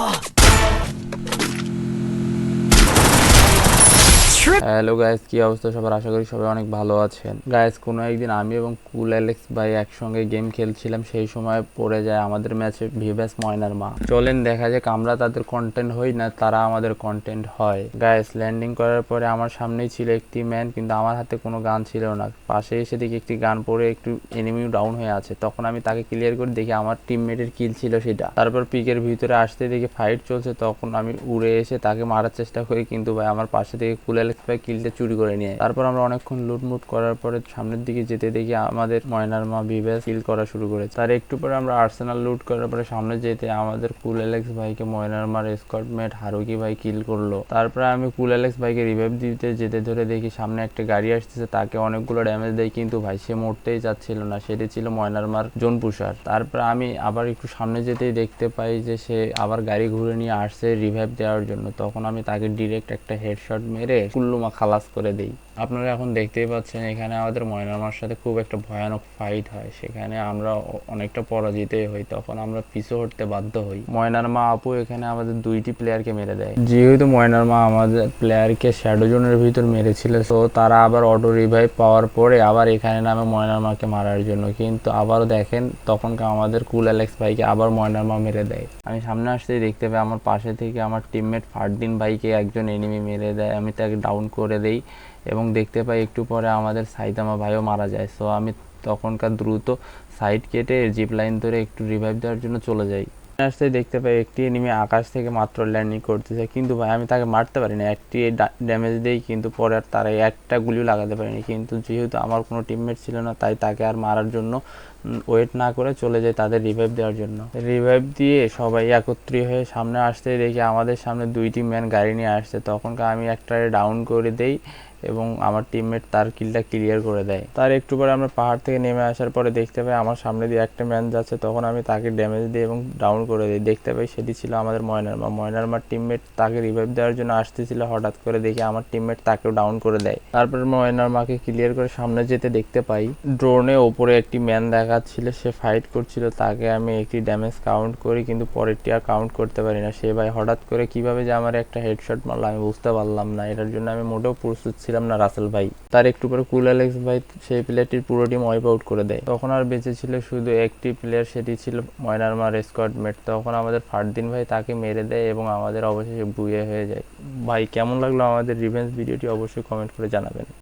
Oh. Hello guys কি অবস্থা সবার? আশা করি সবাই অনেক ভালো আছেন। গাইস কোনো একদিন আমি এবং কুল অ্যালেক্স ভাই একসঙ্গে গেম খেলছিলাম, সেই সময় পড়ে যায় আমাদের ম্যাচে ভিভাস ময়নার মা। চলেন দেখা যাক আমরা তাদের কন্টেন্ট হই না তারা আমাদের কন্টেন্ট হয়। গাইস ল্যান্ডিং করার পরে আমার সামনেই ছিল একটি ম্যান কিন্তু আমার হাতে কোনো গান ছিল না। পাশে এসে দেখি একটি গান পড়ে একটু এনিমিও ডাউন হয়ে আছে। তখন আমি তাকে ক্লিয়ার করে দেখি আমার টিমমেটের কিল ছিল সেটা। তারপর পিকের ভিতরে আসতে দেখি ফাইট চলছে, তখন আমি উড়ে এসে তাকে মারার চেষ্টা করি, কিন্তু ভাই আমার পাশে থেকে কুল অ্যালেক্স ভাই কিলটা চুরি করে নিয়ে তারপর আমরা অনেকক্ষণ লুটমুট করার পরে সামনের দিকে যেতে দেখি আমাদের ময়নার মা বিবেস কিল করা শুরু করেছে। তার একটু পরে আমরা আর্সেনাল লুট করার পরে সামনে যেতে আমাদের কুল অ্যালেক্স ভাইকে ময়নার মার স্কটমেট হারুকি ভাই কিল করল। তারপরে আমি কুল অ্যালেক্স ভাইকে রিভাইভ দিতে যেতে ধরে দেখি সামনে একটা গাড়ি আসতেছে, তাকে অনেকগুলো ড্যামেজ দেয়, কিন্তু ভাই সে মরতেই যাচ্ছিল না। সেটি ছিল ময়নার মার জোন পুষার তারপরে আমি আবার একটু সামনে যেতেই দেখতে পাই যে সে আবার গাড়ি ঘুরে নিয়ে আসছে রিভাইভ দেওয়ার জন্য। তখন আমি তাকে ডিরেক্ট একটা হেডশট মেরে কুল্লুমা খালাস করে দেই। আপনারা এখন দেখতেই পাচ্ছেন, এখানে আমাদের ময়নামার সাথে খুব একটা ভয়ানক ফাইট হয়। সেখানে আমরা অনেকটা পরাজিতই হই, তখন আমরা পিছু হটতে বাধ্য হই। ময়নার মা আপু এখানে আমাদের দুইটি প্লেয়ারকে মেরে দেয়। যেহেতু ময়নার মা আমাদের প্লেয়ারকে শ্যাডো জোনের ভিতর মেরেছিল, তো তারা আবার অটো রিভাইভ পাওয়ার পরে আবার এখানে নামে ময়নার মাকে মারার জন্য। কিন্তু আবারও দেখেন, তখনকার আমাদের কুল অ্যালেক্স ভাইকে আবার ময়নার মা মেরে দেয়। আমি সামনে আসতেই দেখতে পাই, আমার পাশে থেকে আমার টিমমেট ফারদিন ভাইকে একজন এনিমি মেরে দেয়। আমি তাকে ডাউন করে দেই এবং দেখতে পাই একটু পরে আমাদের সাইদামা ভাইও মারা যায়। সো আমি তখনকার দ্রুত সাইড কেটে জিপ লাইন ধরে একটু রিভাইভ দেওয়ার জন্য চলে যাই। আসতে দেখতে পাই একটি এনিমি আকাশ থেকে মাত্র ল্যান্ডিং করতেছে। কিন্তু ভাই, আমি তাকে মারতে পারিনি। একটি ড্যামেজ দেই কিন্তু পরে আর তারা একটা গুলিও লাগাতে পারিনি। কিন্তু যেহেতু আমার কোনো টিমমেট ছিল না, তাই তাকে আর মারার জন্য ওয়েট না করে চলে যায় তাদের রিভাইভ দেওয়ার জন্য। রিভাইভ দিয়ে সবাই একত্রিত হয়ে সামনে আসতে দেখি আমাদের সামনে দুইটি ম্যান গাড়ি নিয়ে আসছে। তখনকার আমি একটা ডাউন করে দেই। এবং আমার টিমমেট তার কিলটা ক্লিয়ার করে দেয়। তার একটু পরে আমরা পাহাড় থেকে নেমে আসার পরে দেখতে পাই আমার সামনে দিয়ে একটা ম্যান যাচ্ছে, তখন আমি তাকে ড্যামেজ দিই এবং ডাউন করে দিই। দেখতে পাই সেটি ছিল আমাদের ময়নার মা। ময়নার মার টিমমেট তাকে রিভাইভ দেওয়ার জন্য আসতেছিল, হঠাৎ করে দেখি আমার টিমমেট তাকেও ডাউন করে দেয়। তারপর ময়নার মাকে ক্লিয়ার করে সামনে যেতে দেখতে পাই। ড্রোনে ওপরে একটি ম্যান দেখাচ্ছিল, সে ফাইট করছিল, তাকে আমি একটি ড্যামেজ কাউন্ট করি, কিন্তু পরেরটি আর কাউন্ট করতে পারি না। সে ভাই হঠাৎ করে কীভাবে যে আমার একটা হেডশট মারলো, আমি বুঝতে পারলাম না। এটার জন্য আমি মোটেও প্রস্তুত ছিলাম না রাসেল ভাই। তার একটু পরে কুল অ্যালেক্স ভাই সেই প্লেয়ারটির পুরো টিম ওয়াইপ আউট করে দেয়। তখন আর বেঁচে ছিল শুধু একটি প্লেয়ার সেটি ছিল ময়নার মার স্কটমেট তখন আমাদের ফারদিন ভাই তাকে মেরে দেয় এবং আমাদের অবশেষে বুয়ে হয়ে যায়। ভাই, কেমন লাগল আমাদের রিভেন্স ভিডিওটি অবশ্যই কমেন্ট করে জানাবেন।